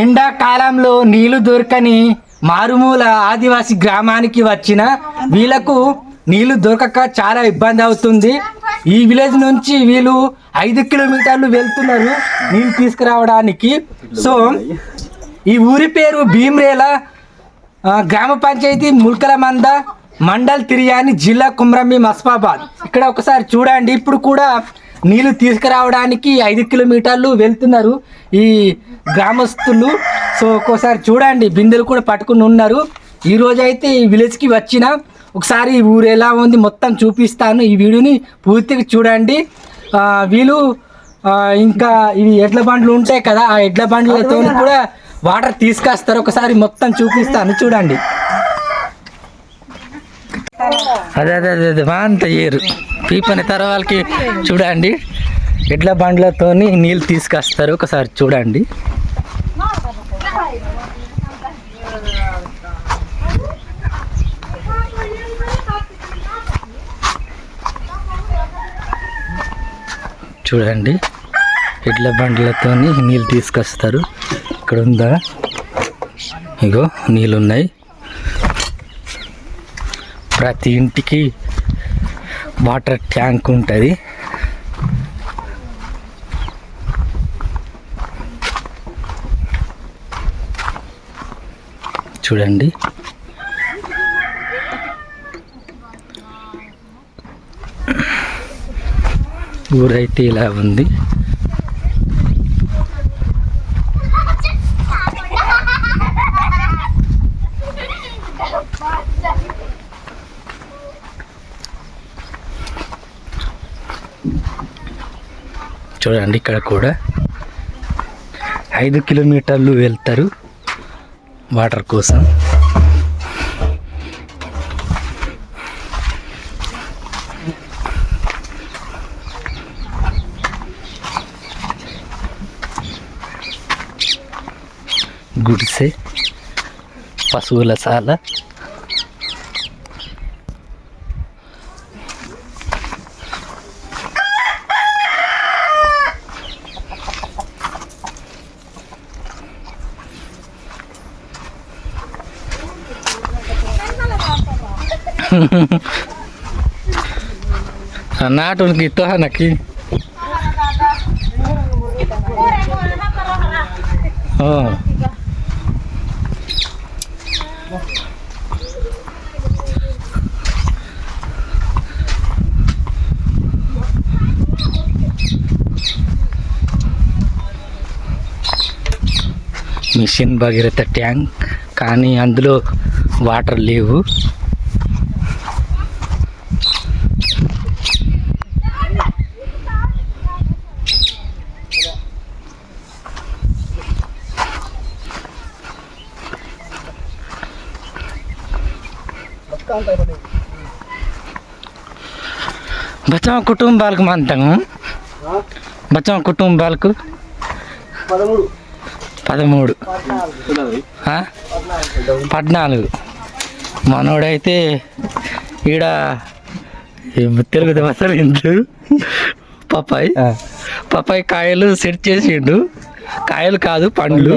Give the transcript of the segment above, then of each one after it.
ఎండాకాలంలో నీళ్ళు దొరకని మారుమూల ఆదివాసి గ్రామానికి వచ్చిన వీళ్ళకు నీళ్ళు దొరకక చాలా ఇబ్బంది అవుతుంది. ఈ విలేజ్ నుంచి వీళ్ళు ఐదు కిలోమీటర్లు వెళ్తున్నారు నీళ్ళు తీసుకురావడానికి. సో ఈ ఊరి పేరు భీమ్రేల గ్రామ పంచాయతీ ముల్కల మంద మండల్ తిరియాని జిల్లా కుమ్రంబి మస్ఫాబాద్. ఇక్కడ ఒకసారి చూడండి. ఇప్పుడు కూడా నీళ్ళు తీసుకురావడానికి ఐదు కిలోమీటర్లు వెళ్తున్నారు ఈ గ్రామస్తులు. సో ఒక్కోసారి చూడండి బిందెలు కూడా పట్టుకుని ఉన్నారు. ఈ రోజు అయితే ఈ విలేజ్కి వచ్చిన ఒకసారి ఈ ఊరు ఎలా ఉంది మొత్తం చూపిస్తాను. ఈ వీడియోని పూర్తిగా చూడండి. వీళ్ళు ఇంకా ఇవి ఎడ్ల బండ్లు ఉంటాయి కదా ఆ ఎడ్ల బండ్లతో కూడా వాటర్ తీసుకొస్తారు. ఒకసారి మొత్తం చూపిస్తాను. చూడండి. అదే అదే అదే అదే. అంత ఏరు. పీపని తర్వాతకి చూడండి. ఎడ్ల బండ్లతోని నీళ్ళు తీసుకొస్తారు. ఒకసారి చూడండి. చూడండి. ఎడ్ల బండ్లతోని నీళ్ళు తీసుకొస్తారు. ఇక్కడ ఉందా ఇగో నీళ్ళు ఉన్నాయి ప్రతి ఇంటికి వాటర్ ట్యాంక్ ఉంటుంది. చూడండి. ఊరైతే ఇలా ఉంది. చూడండి ఇక్కడ కూడా. ఐదు కిలోమీటర్లు వెళ్తారు వాటర్ కోసం. గుడిసె పశువుల సాల. నాటుని గిట్టు నాకి. మిషన్ భగీరథ ట్యాంక్ కానీ అందులో వాటర్ లేవు. బచావ కుటుంబాలకు మంతము బచావ కుటుంబాలకు పదమూడు? పద్నాలుగు. మనోడైతే ఈడ తెలుగు అసలు ఇందు పప్పాయి. పప్పాయి కాయలు సెట్ చేసిండు. కాయలు కాదు పండ్లు.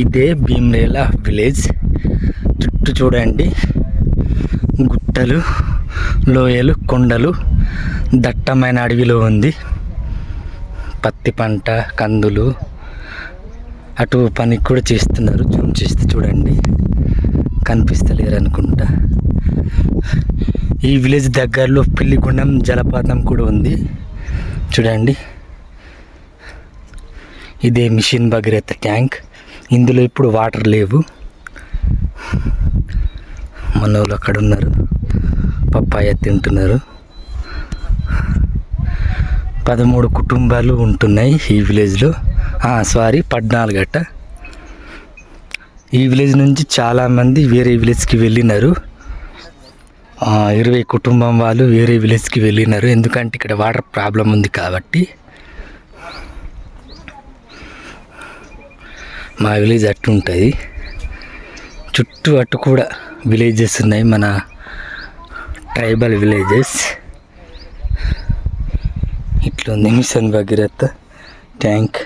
ఇదే భీమ్లేలా విలేజ్. చుట్టూ చూడండి. గుట్టలు లోయలు కొండలు దట్టమైన అడవిలో ఉంది. పత్తి పంట కందులు అటు పని కూడా చేస్తున్నారు. జూమ్ చేస్తే చూడండి. కనిపిస్తలేరు అనుకుంటా. ఈ విలేజ్ దగ్గరలో పిల్లిగుండం జలపాతం కూడా ఉంది. చూడండి. ఇదే మిషన్ భగీరథ ట్యాంక్. ఇందులో ఇప్పుడు వాటర్ లేవు. మనోళ్ళు అక్కడ ఉన్నారు పప్పాయ తింటున్నారు. పదమూడు కుటుంబాలు ఉంటున్నాయి ఈ విలేజ్లో. సారీ పద్నాలుగు అట్ట ఈ విలేజ్ నుంచి చాలామంది వేరే విలేజ్కి వెళ్ళినారు. ఇరవై కుటుంబం వాళ్ళు వేరే విలేజ్కి వెళ్ళినారు. ఎందుకంటే ఇక్కడ వాటర్ ప్రాబ్లం ఉంది కాబట్టి. మా విలేజ్ అట్టు ఉంటుంది చుట్టూ అటు కూడా విలేజెస్ ఉన్నాయి మన ట్రైబల్ విలేజెస్ ఇట్లుంది. Mission Bhagiratha tank.